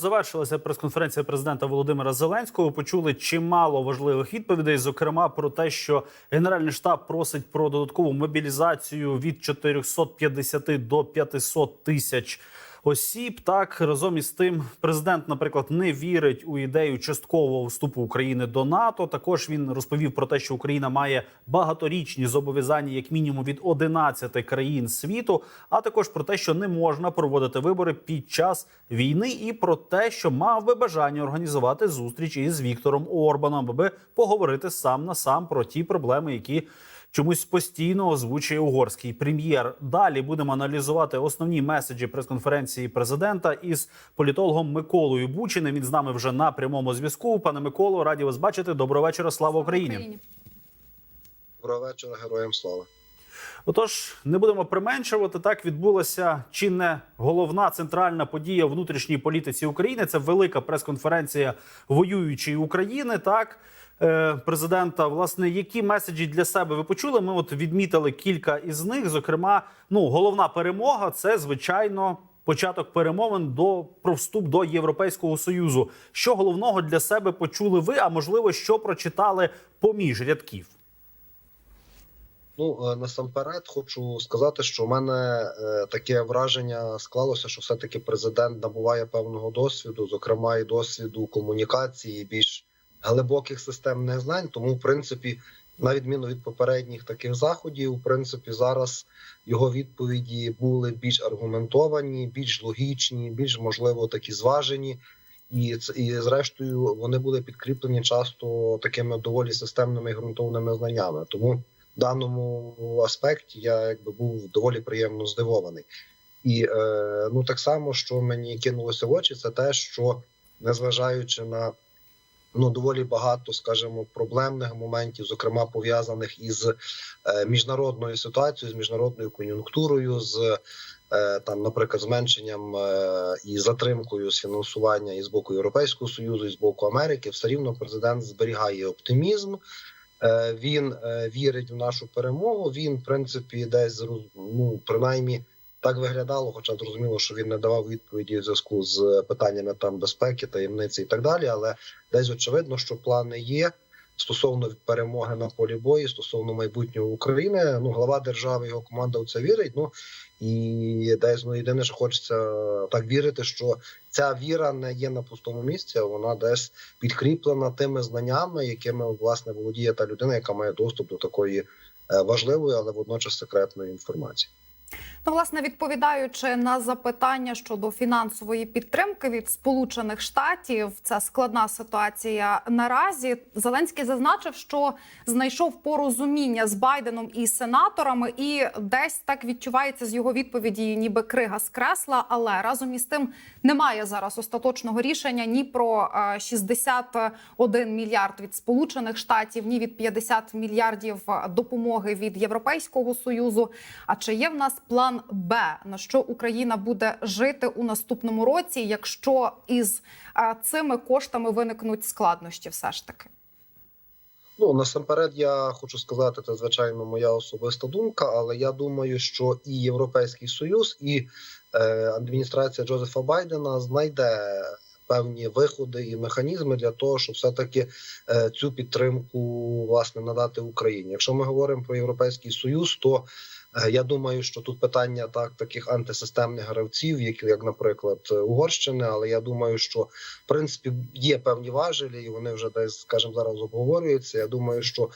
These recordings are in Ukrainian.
завершилася прес-конференція президента Володимира Зеленського. Почули чимало важливих відповідей, зокрема про те, що Генеральний штаб просить про додаткову мобілізацію від 450 до 500 тисяч осіб. Так разом із тим, президент, наприклад, не вірить у ідею часткового вступу України до НАТО. Також він розповів про те, що Україна має багаторічні зобов'язання, як мінімум від 11 країн світу, а також про те, що не можна проводити вибори під час війни, і про те, що мав би бажання організувати зустріч із Віктором Орбаном, аби поговорити сам на сам про ті проблеми, які чомусь постійно озвучує угорський прем'єр. Далі будемо аналізувати основні меседжі прес-конференції президента із політологом Миколою Бучиним. Він з нами вже на прямому зв'язку. Пане Миколо, раді вас бачити. Доброго вечора. Слава Україні. Доброго вечора, героям слава. Отож, не будемо применшувати. Так відбулася чи не головна центральна подія внутрішній політиці України. Це велика прес-конференція воюючої України. Так президента, власне, які меседжі для себе ви почули? Ми от відмітили кілька із них. Зокрема, ну головна перемога це звичайно. Початок перемовин до про вступ до Європейського союзу. Що головного для себе почули ви? А можливо, що прочитали поміж рядків? Ну е, насамперед хочу сказати, що в мене е, таке враження склалося, що все-таки президент набуває певного досвіду, зокрема і досвіду комунікації, більш глибоких системних знань. Тому, в принципі, на відміну від попередніх таких заходів, в принципі, зараз його відповіді були більш аргументовані, більш логічні, більш можливо такі зважені. І і зрештою вони були підкріплені часто такими доволі системними і ґрунтовними знаннями. Тому в даному аспекті я якби був доволі приємно здивований. І е, ну так само, що мені кинулося в очі, це те, що незважаючи на ну доволі багато, скажімо, проблемних моментів, зокрема пов'язаних із е, міжнародною ситуацією, з міжнародною кон'юнктурою, з е, там, наприклад, зменшенням е, і затримкою з фінансування і з боку Європейського союзу, і з боку Америки, все рівно президент зберігає оптимізм. Він вірить в нашу перемогу. Він, в принципі, десь ну, принаймні так виглядало, хоча зрозуміло, що він не давав відповіді в зв'язку з питаннями там безпеки, таємниці і так далі. Але десь очевидно, що плани є стосовно перемоги на полі бою, стосовно майбутнього України. Ну, глава держави, його команда в це вірить. Ну і десь ну єдине, що хочеться так вірити, що ця віра не є на пустому місці, а вона десь підкріплена тими знаннями, якими власне володіє та людина, яка має доступ до такої е, важливої, але водночас секретної інформації. Ну, власне, відповідаючи на запитання щодо фінансової підтримки від Сполучених Штатів, це складна ситуація наразі. Зеленський зазначив, що знайшов порозуміння з Байденом і сенаторами, і десь так відчувається з його відповіді, ніби крига з кресла. Але разом із тим немає зараз остаточного рішення ні про е, 61 мільярд від Сполучених Штатів, ні від 50 мільярдів допомоги від Європейського союзу. А чи є в нас план Б на що Україна буде жити у наступному році, якщо із цими коштами виникнуть складнощі, все ж таки? Ну насамперед, я хочу сказати, це звичайно моя особиста думка, але я думаю, що і Європейський Союз, і е, адміністрація Джозефа Байдена знайде певні виходи і механізми для того, щоб все таки е, цю підтримку власне надати Україні. Якщо ми говоримо про європейський союз, то е, я думаю, що тут питання так таких антисистемних гравців, як, як наприклад Угорщини, але я думаю, що в принципі є певні важелі, і вони вже десь, скажімо, зараз обговорюються. Я думаю, що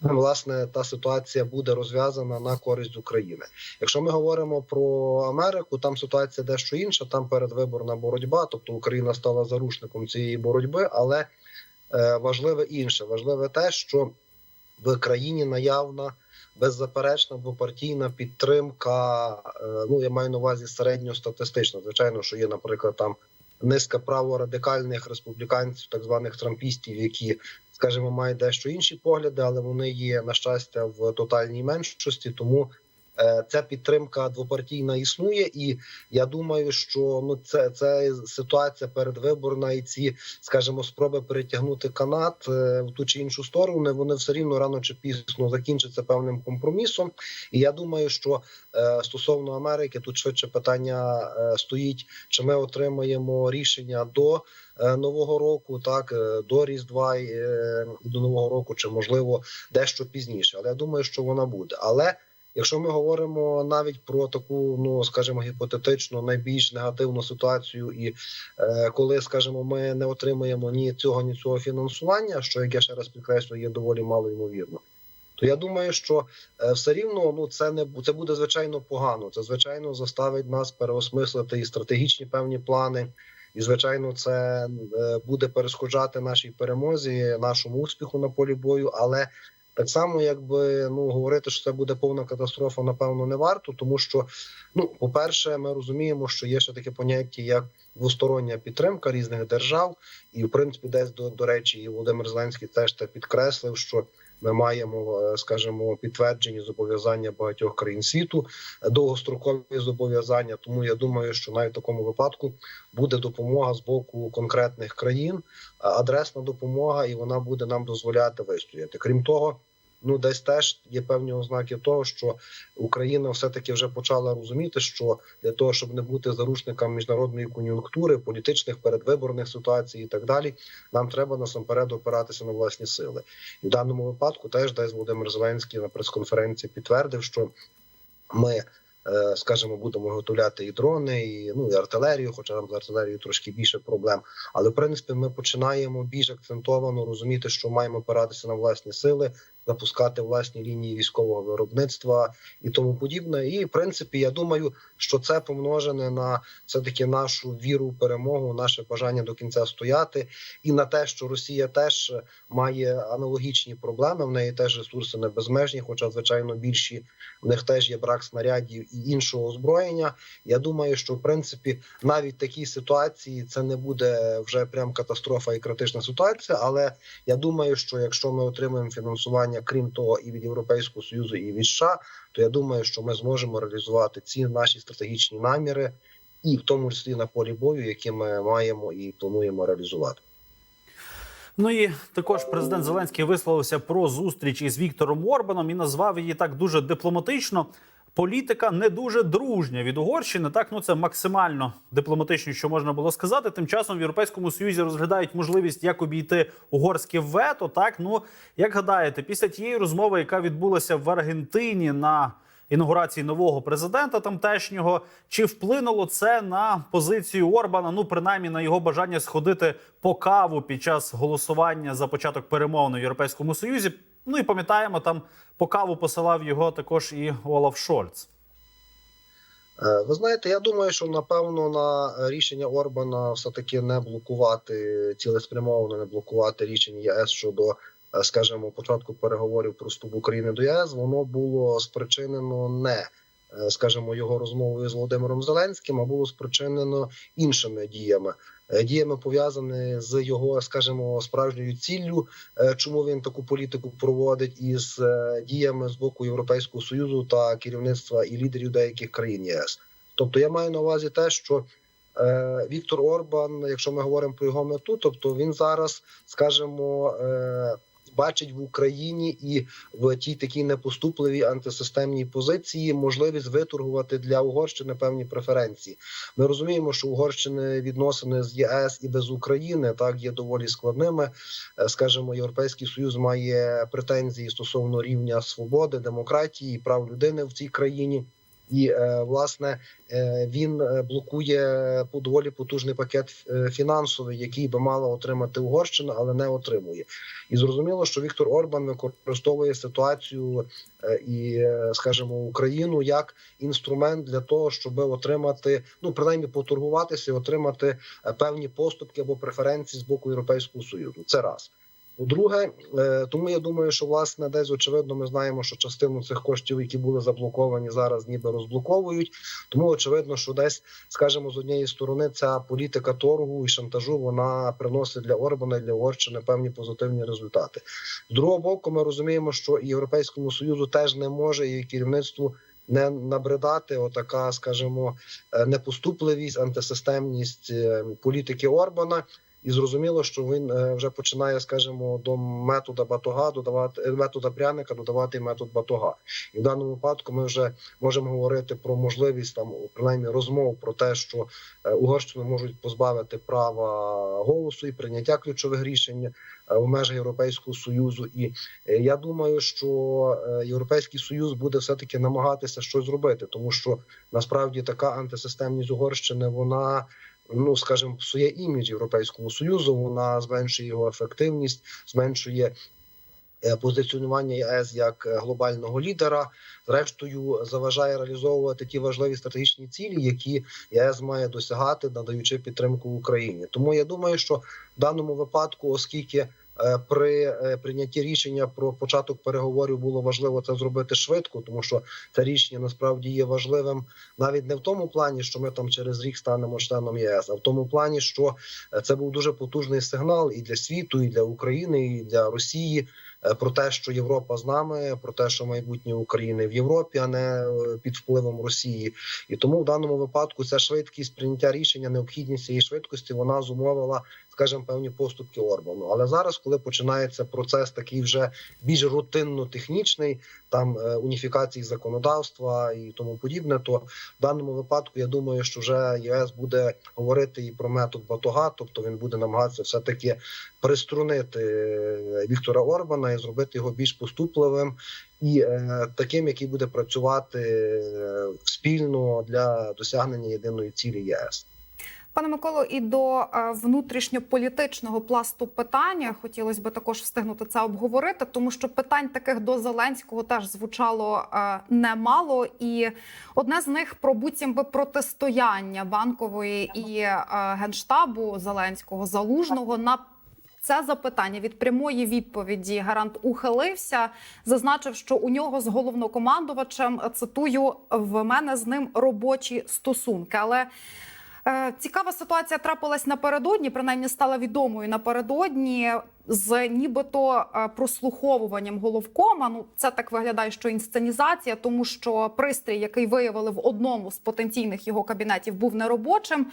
власне та ситуація буде розв'язана на користь України. Якщо ми говоримо про Америку, там ситуація дещо інша. Там передвиборна боротьба, тобто Україна стала зарушником цієї боротьби, але е, важливе інше, важливе те, що в країні наявна. Беззаперечна двопартійна підтримка. е, Ну я маю на увазі середньостатистична. Звичайно, що є, наприклад, там низка праворадикальних республіканців, так званих трампістів, які, скажімо, мають дещо інші погляди, але вони є на щастя в тотальній меншості. Тому е, ця підтримка двопартійна існує, і я думаю, що ну це, це ситуація передвиборна, і ці, скажімо, спроби перетягнути канат е, в ту чи іншу сторону. Вони все рівно рано чи пізно закінчаться певним компромісом. І я думаю, що е, стосовно Америки тут швидше питання стоїть, чи ми отримаємо рішення до нового року, так е, до Різдва і е, до нового року, чи можливо дещо пізніше. Але я думаю, що вона буде. Але якщо ми говоримо навіть про таку, ну скажімо, гіпотетично найбільш негативну ситуацію, і е, коли, скажімо, ми не отримаємо ні цього, ні цього фінансування, що як я ще раз підкреслюю, є доволі мало ймовірно. То я думаю, що е, все рівно ну це не це буде звичайно погано. Це звичайно заставить нас переосмислити і стратегічні певні плани. І звичайно, це е, буде перешкоджати нашій перемозі, нашому успіху на полі бою. Але так само, якби ну говорити, що це буде повна катастрофа, напевно, не варто, тому що ну, по-перше, ми розуміємо, що є ще таке поняття як двостороння підтримка різних держав, і в принципі, десь до, до речі, і Володимир Зеленський теж це підкреслив, що ми маємо, е, скажімо, підтверджені зобов'язання багатьох країн світу, е, довгострокові зобов'язання. Тому я думаю, що навіть в такому випадку буде допомога з боку конкретних країн, е, адресна допомога, і вона буде нам дозволяти вистояти. Крім того. Ну, десь теж є певні ознаки того, що Україна все таки вже почала розуміти, що для того, щоб не бути заручником міжнародної кон'юнктури, політичних передвиборних ситуацій і так далі, нам треба насамперед опиратися на власні сили. І в даному випадку теж десь Володимир Зеленський на прес-конференції підтвердив, що ми. е, Скажімо, будемо готувати і дрони, і ну і артилерію, хоча там з артилерією трошки більше проблем. Але в принципі ми починаємо більш акцентовано розуміти, що маємо опиратися на власні сили, запускати власні лінії військового виробництва і тому подібне. І в принципі, я думаю, що це помножене на все таки нашу віру перемогу, наше бажання до кінця стояти, і на те, що Росія теж має аналогічні проблеми. В неї теж ресурси не безмежні, хоча звичайно більші в них теж є брак снарядів і іншого озброєння. Я думаю, що в принципі навіть в такій ситуації це не буде вже прям катастрофа і критична ситуація. Але я думаю, що якщо ми отримаємо фінансування, крім того, і від Європейського союзу, і від США, то я думаю, що ми зможемо реалізувати ці наші стратегічні наміри, і в тому числі на полі бою, які ми маємо і плануємо реалізувати. Ну і також президент Зеленський висловився про зустріч із Віктором Орбаном і назвав її так дуже дипломатично. Політика не дуже дружня від Угорщини. Так, ну це максимально дипломатично, що можна було сказати. Тим часом в Європейському Союзі розглядають можливість, як обійти угорське вето. Так, ну як гадаєте, після тієї розмови, яка відбулася в Аргентині на інаугурації нового президента тамтешнього, чи вплинуло це на позицію Орбана? Ну, принаймні на його бажання сходити по каву під час голосування за початок перемовин у Європейському Союзі. Ну і пам'ятаємо, там по каву посилав його також і Олаф Шольц. Е, Ви знаєте, я думаю, що напевно на рішення Орбана все таки не блокувати цілеспрямовано, не блокувати рішення ЄС щодо, е, скажімо, початку переговорів про вступ України до ЄС. Воно було спричинено не, е, скажімо, його розмовою з Володимиром Зеленським, а було спричинено іншими діями. Е, Діями пов'язані з його, скажімо, справжньою ціллю, е, чому він таку політику проводить, із е, діями з боку Європейського союзу та керівництва і лідерів деяких країн ЄС. Тобто я маю на увазі те, що Віктор Орбан, якщо ми говоримо про його мету, тобто він зараз, скажімо, бачить в Україні і в тій такій непоступливій антисистемній позиції можливість виторгувати для Угорщини певні преференції. Ми розуміємо, що Угорщини відносини з ЄС і без України так є доволі складними. Е, Скажімо, Європейський Союз має претензії стосовно рівня свободи, демократії прав людини в цій країні. І е, власне е, він е, блокує доволі потужний пакет фінансовий, який би мала отримати Угорщина, але не отримує. І зрозуміло, що Віктор Орбан використовує ситуацію і, скажімо, Україну як інструмент для того, щоб отримати, ну принаймні поторгуватися отримати певні поступки або преференції з боку Європейського союзу. Це раз. По-друге, е, тому я думаю, що власне десь очевидно ми знаємо, що частину цих коштів, які були заблоковані, зараз ніби розблоковують. Тому очевидно, що десь, скажімо, з однієї сторони ця політика торгу і шантажу вона приносить для Орбана і для Угорщини певні позитивні результати. З другого боку, ми розуміємо, що і Європейському союзу теж не може і керівництву не набридати отака, скажімо, е, непоступливість, антисистемність е, політики Орбана. І зрозуміло, що він е, вже починає, скажімо, до метода батога додавати е, метода пряника, додавати метод батога. І в даному випадку ми вже можемо говорити про можливість там принаймні розмов про те, що е, Угорщину можуть позбавити права голосу і прийняття ключових рішень в межах Європейського союзу. І я думаю, що Європейський союз буде все таки намагатися щось зробити, тому що насправді така антисистемність Угорщини вона. Ну, скажімо, псує імідж Європейського союзу. Вона зменшує його ефективність, зменшує е, позиціонування ЄС як е, глобального лідера. Зрештою, заважає реалізовувати ті важливі стратегічні цілі, які ЄС має досягати, надаючи підтримку Україні. Тому я думаю, що в даному випадку, оскільки при е, прийнятті рішення про початок переговорів було важливо це зробити швидко, тому що це рішення насправді є важливим навіть не в тому плані, що ми там через рік станемо членом ЄС, а в тому плані, що е, це був дуже потужний сигнал і для світу, і для України, і для Росії е, про те, що Європа з нами, про те, що майбутнє України в Європі, а не е, під впливом Росії. І тому в даному випадку ця швидкість прийняття рішення, необхідність цієї швидкості, вона зумовила, скажімо, певні поступки Орбану. Але зараз, коли починається процес такий вже більш рутинно технічний, там е, уніфікації законодавства і тому подібне, то в даному випадку я думаю, що вже ЄС буде говорити і про метод батога, тобто він буде намагатися все таки приструнити е, Віктора Орбана і зробити його більш поступливим і е, таким, який буде працювати е, спільно для досягнення єдиної цілі ЄС. Пане Миколо, і до е, внутрішньополітичного пласту питання хотілося би також встигнути це обговорити, тому що питань таких до Зеленського теж звучало е, немало, і одне з них про буцім би протистояння банкової і е, генштабу Зеленського залужного на. Це запитання від прямої відповіді гарант ухилився, зазначив, що у нього з головнокомандувачем цитую в мене з ним робочі стосунки. Але Цікава ситуація трапилась напередодні, принаймні стала відомою напередодні з нібито е, прослуховуванням головкома. Ну це так виглядає, що інсценізація, тому що пристрій, який виявили в одному з потенційних його кабінетів, був неробочим.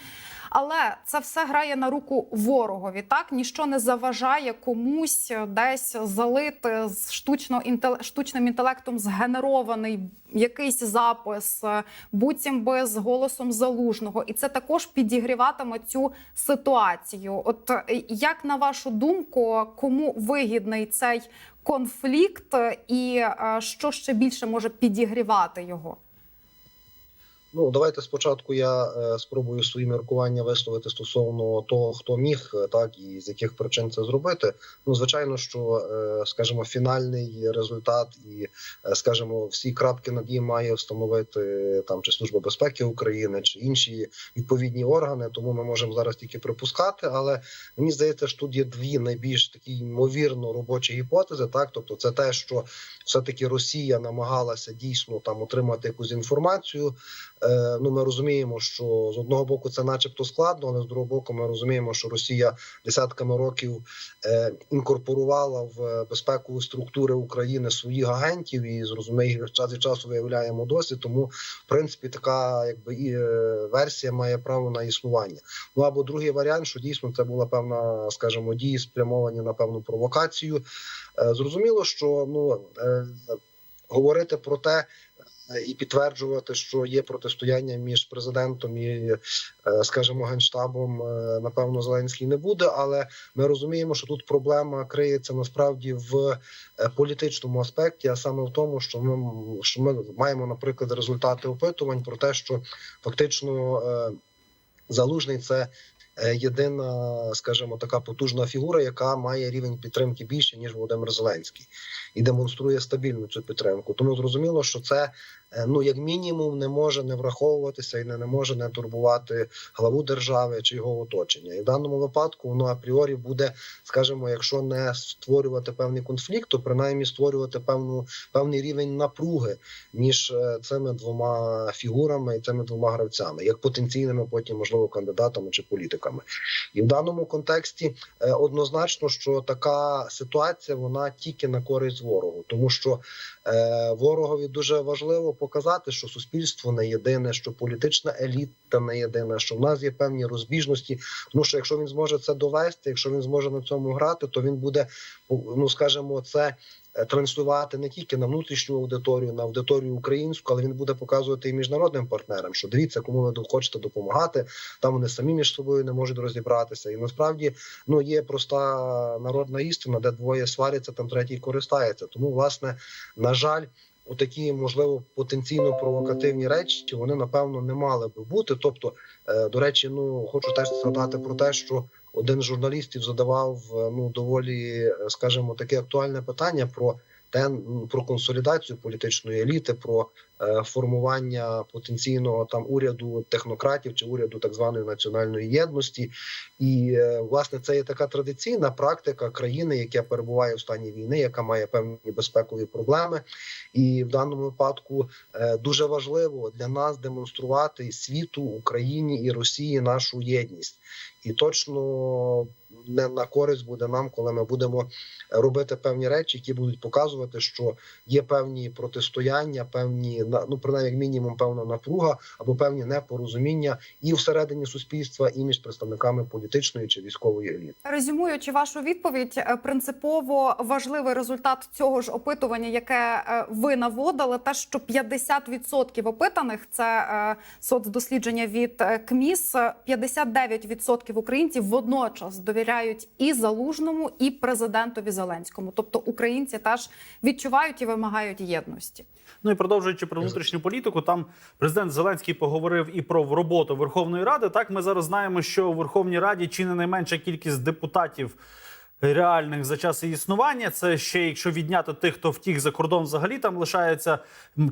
Але це все грає на руку ворогові. Так ніщо не заважає комусь десь залити з штучно штучним інтелектом згенерований якийсь запис, буцім би з голосом залужного, і це також підігріватиме цю ситуацію. От е, як на вашу думку, кому вигідний цей конфлікт, і е, що ще більше може підігрівати його? Ну давайте спочатку я е, спробую свої міркування висловити стосовно того, хто міг е, так і з яких причин це зробити. Ну звичайно, що е, скажімо, фінальний результат і е, скажімо, всі крапки над «і» має встановити е, там чи служба безпеки України, чи інші відповідні органи. Тому ми можемо зараз тільки припускати. Але мені здається, що тут є дві найбільш такі ймовірно робочі гіпотези. Так, тобто, це те, що все таки Росія намагалася дійсно там отримати якусь інформацію. Е, ну ми розуміємо, що з одного боку це, начебто, складно, але з другого боку, ми розуміємо, що Росія десятками років е, інкорпорувала в безпекові структури України своїх агентів і зрозуміє час від часу виявляємо досі. Тому, в принципі, така якби і е, версія має право на існування. Ну або другий варіант, що дійсно це була певна, скажімо, дії спрямовані на певну провокацію. Е, зрозуміло, що ну е, говорити про те і підтверджувати, що є протистояння між президентом і, е, скажімо, генштабом, е, напевно, Зеленський не буде. Але ми розуміємо, що тут проблема криється насправді в е, політичному аспекті, а саме в тому, що ми що ми маємо, наприклад, результати опитувань про те, що фактично залужний це. Єдина, скажімо, така потужна фігура, яка має рівень підтримки більше ніж Володимир Зеленський, і демонструє стабільну цю підтримку. Тому зрозуміло, що це ну як мінімум не може не враховуватися і не, не може не турбувати главу держави чи його оточення. І в даному випадку воно апріорі буде, скажімо, якщо не створювати певний конфлікт, то принаймні створювати певну певний рівень напруги між е, цими двома фігурами і цими двома гравцями, як потенційними, потім можливо кандидатами чи політиками. І в даному контексті е, однозначно, що така ситуація вона тільки на користь ворогу, тому що е, ворогові дуже важливо показати, що суспільство не єдине, що політична еліта не єдина, що в нас є певні розбіжності. Тому що якщо він зможе це довести, якщо він зможе на цьому грати, то він буде ну скажімо, це е, транслювати не тільки на внутрішню аудиторію, на аудиторію українську, але він буде показувати і міжнародним партнерам, що дивіться, кому ви хочете допомагати. Там вони самі між собою не можуть розібратися. І насправді ну є проста народна істина, де двоє сваряться, там третій користається. Тому, власне, на жаль. Отакі, можливо, потенційно провокативні речі вони напевно не мали би бути. Тобто, е, до речі, ну хочу теж згадати про те, що один з журналістів задавав е, ну доволі, е, скажімо, таке актуальне питання про про консолідацію політичної еліти, про е, формування потенційного там уряду технократів чи уряду так званої національної єдності. І е, власне це є така традиційна практика країни, яка перебуває в стані війни, яка має певні безпекові проблеми. І в даному випадку е, дуже важливо для нас демонструвати світу, Україні і Росії нашу єдність. І точно не на користь буде нам, коли ми будемо робити певні речі, які будуть показувати, що є певні протистояння, певні ну принаймні як мінімум певна напруга або певні непорозуміння і всередині суспільства, і між представниками політичної чи військової еліти. Резюмуючи вашу відповідь, е, принципово важливий результат цього ж опитування, яке е, ви наводили, те, що 50% опитаних це е, соцдослідження від КМІС. е, 59% українців водночас довіряють і залужному, і президентові Зеленському. Тобто українці теж відчувають і вимагають єдності. Ну і продовжуючи про внутрішню політику, там президент Зеленський поговорив і про роботу Верховної Ради. Так ми зараз знаємо, що у Верховній Раді чи не найменша кількість депутатів. Реальних за час існування це ще якщо відняти тих, хто втік за кордон, взагалі там лишається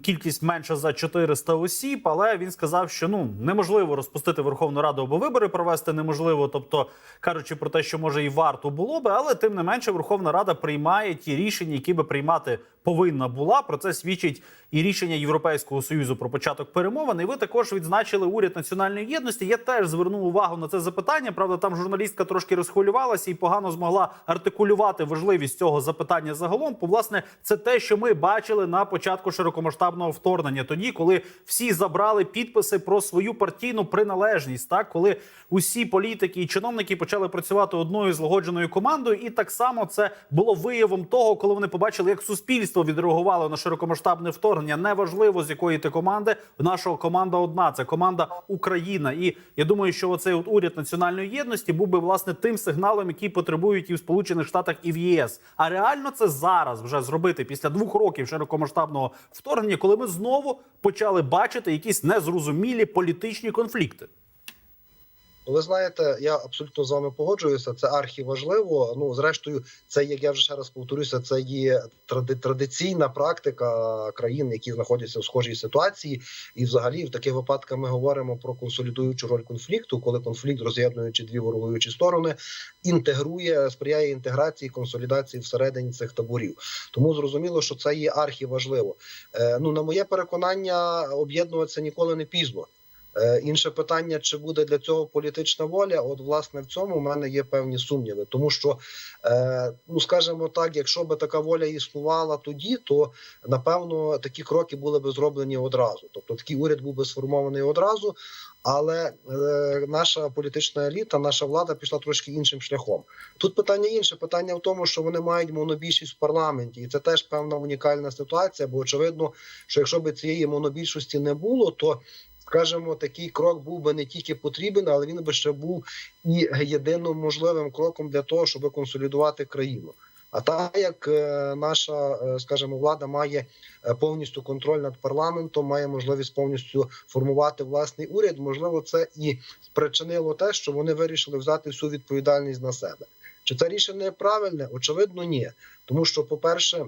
кількість менша за 400 осіб. Але він сказав, що ну неможливо розпустити Верховну Раду або вибори провести неможливо. Тобто кажучи про те, що може і варто було би, але тим не менше Верховна Рада приймає ті рішення, які би приймати повинна була. Про це свідчить і рішення Європейського союзу про початок перемовин. І ви також відзначили уряд національної єдності. Я теж звернув увагу на це запитання. Правда, там журналістка трошки розхвилювалася і погано змогла артикулювати важливість цього запитання загалом. Бо, власне, це те, що ми бачили на початку широкомасштабного вторгнення, тоді, коли всі забрали підписи про свою партійну приналежність, так коли усі політики і чиновники почали працювати одною злагодженою командою, і так само це було виявом того, коли вони побачили, як суспільство відреагувало на широкомасштабне вторгнення. Неважливо з якої ти команди. Наша команда одна це команда Україна. І я думаю, що оцей от уряд національної єдності був би власне тим сигналом, який потребують і в Сполучених Штатах, і в ЄС. А реально це зараз вже зробити після двох років широкомасштабного вторгнення, коли ми знову почали бачити якісь незрозумілі політичні конфлікти. Ну, ви знаєте, я абсолютно з вами погоджуюся. Це архіважливо. Ну, зрештою, це як я вже ще раз повторюся, це є тради- традиційна практика країн, які знаходяться в схожій ситуації. І, взагалі, в таких випадках ми говоримо про консолідуючу роль конфлікту, коли конфлікт, роз'єднуючи дві ворогуючі сторони, інтегрує, сприяє інтеграції, консолідації всередині цих таборів. Тому зрозуміло, що це є архіважливо. Е, ну, на моє переконання, об'єднуватися ніколи не пізно. Е, Інше питання, чи буде для цього політична воля? От власне в цьому в мене є певні сумніви, тому що е, ну скажімо так, якщо би така воля існувала тоді, то напевно такі кроки були би зроблені одразу. Тобто такий уряд був би сформований одразу. Але е, наша політична еліта, наша влада пішла трошки іншим шляхом. Тут питання інше. Питання в тому, що вони мають монобільшість в парламенті, і це теж певна унікальна ситуація. Бо очевидно, що якщо б цієї монобільшості не було, то скажімо, такий крок був би не тільки потрібен, але він би ще був і єдиним можливим кроком для того, щоб консолідувати країну. А так як е, наша, е, скажімо, влада має е, повністю контроль над парламентом, має можливість повністю формувати власний уряд, можливо, це і спричинило те, що вони вирішили взяти всю відповідальність на себе. Чи це рішення правильне? Очевидно, ні. Тому що, по-перше,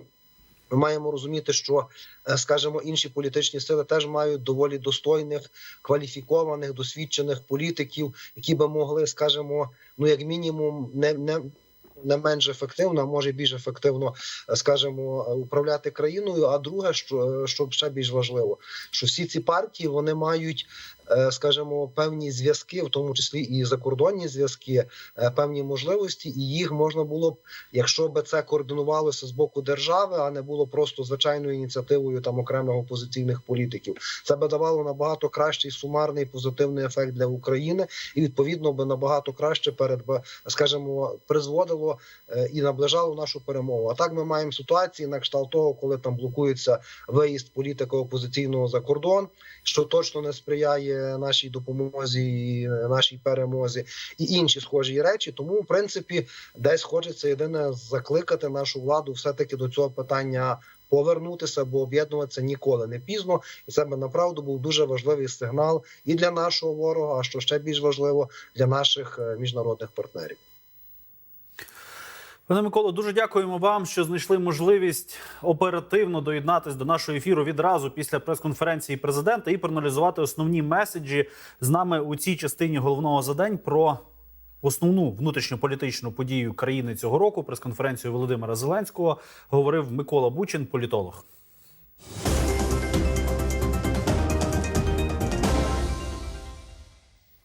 ми маємо розуміти, що, е, скажімо, інші політичні сили теж мають доволі достойних, кваліфікованих, досвідчених політиків, які би могли, скажімо, ну як мінімум, не не. Не менш ефективно, а може більш ефективно, е, скажімо, управляти країною. А друге, що, е, що ще більш важливо, що всі ці партії вони мають скажімо, певні зв'язки, в тому числі і закордонні зв'язки, е, певні можливості, і їх можна було б, якщо би це координувалося з боку держави, а не було просто звичайною ініціативою там окремих опозиційних політиків. Це би давало набагато кращий сумарний позитивний ефект для України, і відповідно би набагато краще перед скажімо, призводило е, і наближало нашу перемогу. А так ми маємо ситуації на кшталт того, коли там блокується виїзд політика опозиційного за кордон, що точно не сприяє нашій допомозі, і е, нашій перемозі, і інші схожі речі. Тому, в принципі, десь хочеться єдине закликати нашу владу все таки до цього питання. Повернутися, бо об'єднуватися ніколи не пізно, і це би направду був дуже важливий сигнал і для нашого ворога, а що ще більш важливо для наших е, міжнародних партнерів. Пане Миколо, дуже дякуємо вам, що знайшли можливість оперативно доєднатись до нашого ефіру відразу після прес-конференції президента і проаналізувати основні меседжі з нами у цій частині головного за день про основну внутрішньополітичну подію країни цього року. Прес-конференцію Володимира Зеленського говорив Микола Бучин, політолог.